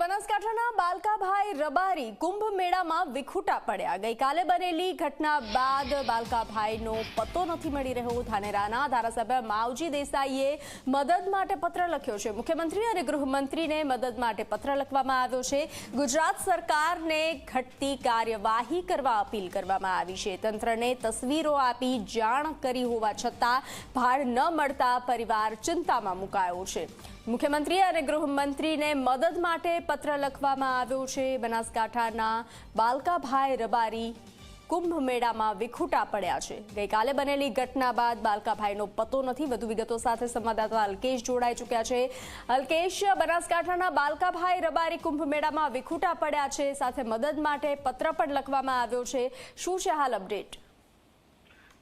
બનાસકાંઠાના બાલકાભાઈ રબારી કુંભ મેળામાં વિખૂટા પડ્યા. ગઈકાલે બનેલી ઘટના બાદ બાલકાભાઈનો પત્તો નથી મળી રહ્યો. ધાનેરાના ધારાસભ્ય માવજી દેસાઈએ મદદ માટે પત્ર લખ્યો છે. મુખ્યમંત્રી અને ગૃહમંત્રીને મદદ માટે પત્ર લખવામાં આવ્યો છે. ગુજરાત સરકારને ઘટતી કાર્યવાહી કરવા અપીલ કરવામાં આવી છે. તંત્રને તસવીરો આપી જાણ કરી હોવા છતાં ભાડ ન મળતા પરિવાર ચિંતામાં મુકાયો છે. મુખ્યમંત્રી અને ગૃહમંત્રીને મદદ માટે પત્ર લખવામાં આવ્યો છે. બનાસકાંઠાના બાલકાભાઈ રબારી કુંભ મેળામાં વિખૂટા પડ્યા છે. ગઈકાલે બનેલી ઘટના બાદ બાલકાભાઈનો પતો નથી. વધુ વિગતો સાથે સંવાદદાતા અલ્કેશ જોડાઈ ચૂક્યા છે. અલ્કેશ, બનાસકાંઠાના બાલકાભાઈ રબારી કુંભ મેળામાં વિખૂટા પડ્યા છે. સાથે મદદ માટે પત્ર પણ લખવામાં આવ્યો છે. શું છે હાલ અપડેટ?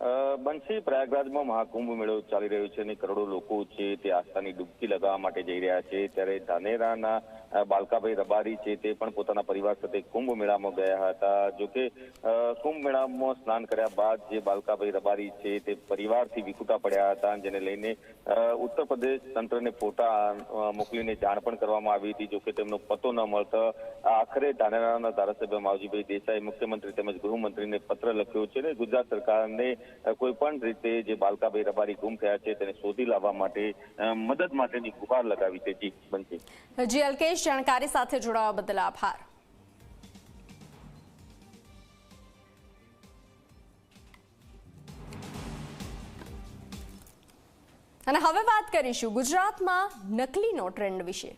બંસી પ્રયાગરાજમાં મહાકુંભ મેળો ચાલી રહ્યો છે અને કરોડો લોકો છે તે આસ્થાની ડૂબકી લગાવવા માટે જઈ રહ્યા છે. ત્યારે ધાનેરાના બાલકાભાઈ રબારી છે તે પણ પોતાના પરિવાર સાથે કુંભ મેળામાં ગયા હતા. જોકે કે કુંભ મેળામાં સ્નાન કર્યા બાદ જે બાલકાભાઈ રબારી છે તે પરિવારથી વિખૂટા પડ્યા હતા. જેને લઈને ઉત્તર પ્રદેશ તંત્રને ફોટા મોકલીને જાણ પણ કરવામાં આવી હતી. જોકે તેમનો પતો ન મળતા આખરે ધાનેરાના ધારાસભ્ય માવજીભાઈ દેસાઈ, મુખ્યમંત્રી તેમજ ગૃહમંત્રીને પત્ર લખ્યો છે અને ગુજરાત સરકારને કોઈ પણ રીતે જે બાલકાભાઈ રબારી ગુમ થયા છે તેને શોધી લાવવા માટે મદદ માટેની ગુહાર લગાવી છે જી બનશે. જી, અલ્કેશ, જાણકારી સાથે જોડાવા બદલ આભાર. અને હવે વાત કરીશું ગુજરાતમાં નકલી નોટ ટ્રેન્ડ વિશે.